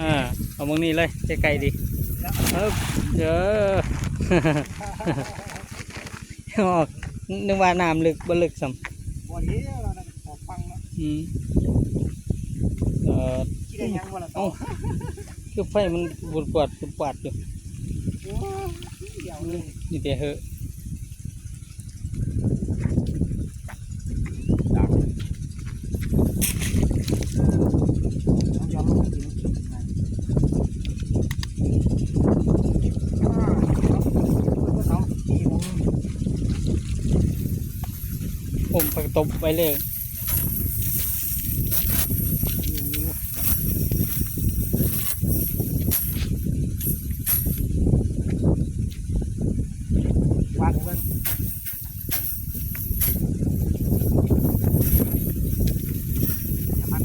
อ่าเอามึงนี่เลยใกล้ๆดิเออเด้อออกนึกว่าน้ำลึกบ่ลึกสำวันนี้เราน่ะขอฟังเนาะอืมเอ่อที่ได้ยังวันละเอ้าคือไฟมันบดกวาดบดกวาดอยู่โอ้ยเดี๋ยวเลยนี่แต่เหอะ ต้องยอมลงจริงอ่าเอาทีนึง ผมผักตบไว้เลย วางไว้อย่ามัน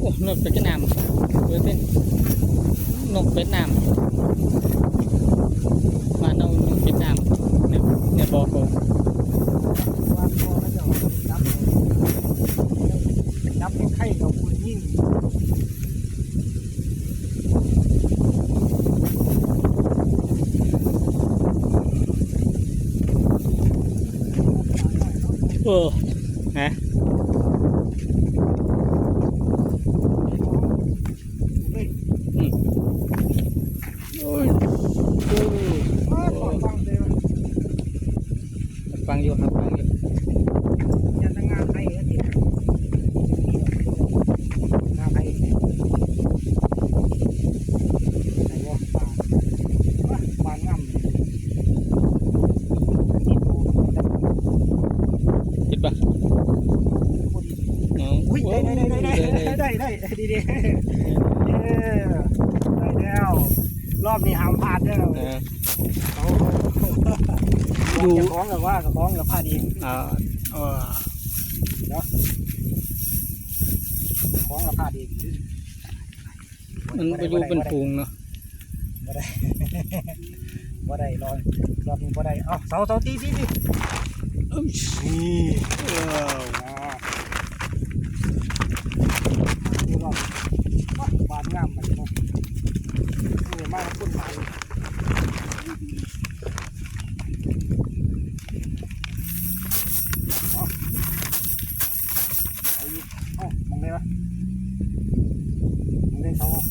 โอ้นกเป็ดน้ำเว้ยเป็ นนกเป็ดน้ำมาเอานกเป็ดน้ำเนี่ยเนี่ยบอกผมวางคอแล้วจะเอานับเลยนับให้ไข่เราคุณยิ่งเออฮะ เฮ้ย โอ้ยโอ้ อ้าวขอฟังเลยว่ะ ฟังอยู่ครับฟังอยู่ อย่าทำงานไทยก็ดีงานไทยไหนวะปลาปลาง่ำนี่โต คิดปะเอา อุ้ย โอ้ ได้ได้ได้ ได้ได้ได้ได้ดีดีเออได้แล้วรอบนี้ห้ามพลาดเด้อเออเขาจะคล้องกับว่ากับคล้องกับพลาดเองอ่าเออคล้องกับพลาดเองมันไปดูเป็นฝูงเนาะบ่ได้รอรอบนี้บ่ได้เอ้าเสาเสาตีตีตีอึ๊บนี่ เออ อ่าดูรอบบ้านงามมันเนาะนี่มาคุ้นหมายเอาอีก เอ้ามองได้ปะมันได้เขาอะ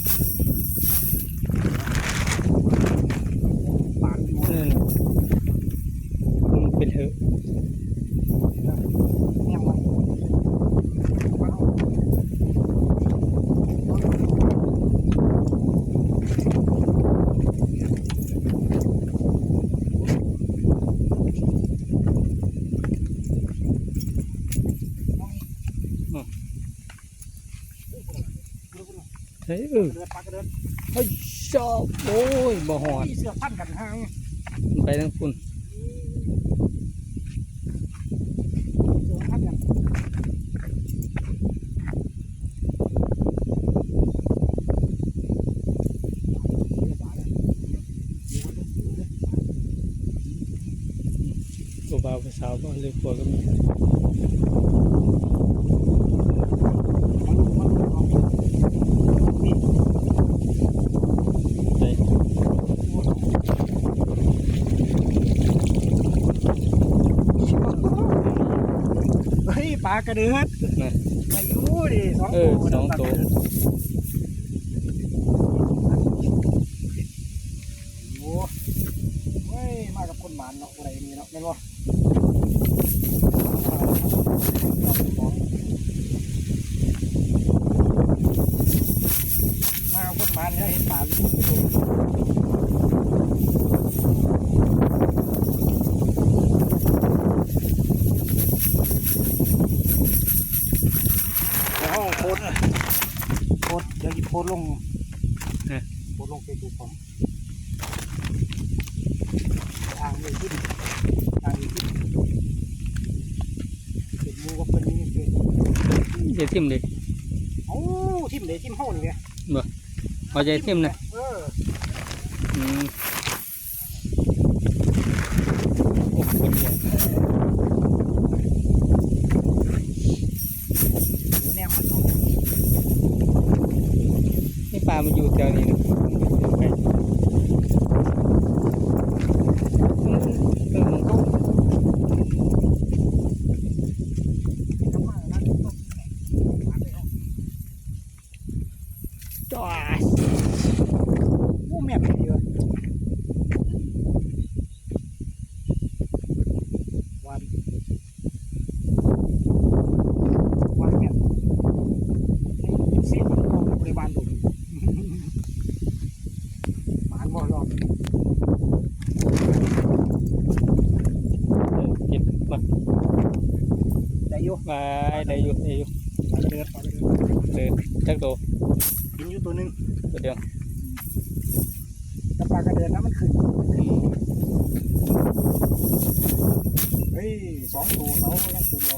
ปากอยู่ เออมันเป็นเหอะ เนี่ยมันว้าว เฮ้ยเออเดินปากกระเดินเฮ้ยชอบโอ้ยบ่หอดมีเสือพันกันห่างไปทั้งคุณเสือพันกันเรียบร้อยแล้วดูกันดูกันผู้บ่าวผู้สาวบ่เลยกลัวก็มี มันมันเอานี่ ใจ เฮ้ยปลา กระเดือดนะอายุดิสองเออสองตัว โอ้เฮ้ยมากับคนหมานเนาะอะไรมีเนาะไม่รู้มากับคนหมานเนี่ยเห็นป่าลูกตัวในห้องโพสต์โพสต์เดี๋ยวหยิบ โพสต์ลงโพสต์ลงเฟซบุ๊กผมทางเลยขึ้นทางเลยขึ้นเป็นหมูกับเป็นนี่เป็นเดี๋ยวทิ่มเลยเอ้าทิมเลยทิมห้องนี่ไงบ่เอาใจทิ่มนะเอออืม จ้าโอ้แม่เป็นเยอะวันวันเนี่ยเสียมันของบริวารดุหมานบ่รอบ เออเก็บมา ได้อยู่ไปได้อยู่ได้อยู่ปลากระเดือดปลากระเดือดเดินจักโตกินอยู่ตัวหนึงตัวเดียวแต่ปลากระเดือดนั้นมันขึ้นอืมเฮ้ยสองตัวเขาก็ยังตัวเดียว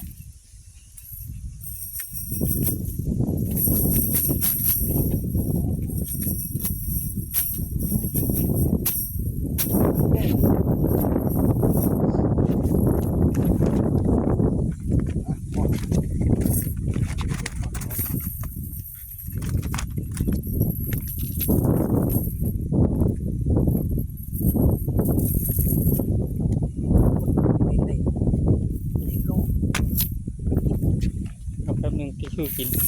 เอาแป๊บหนึงกินชูกิน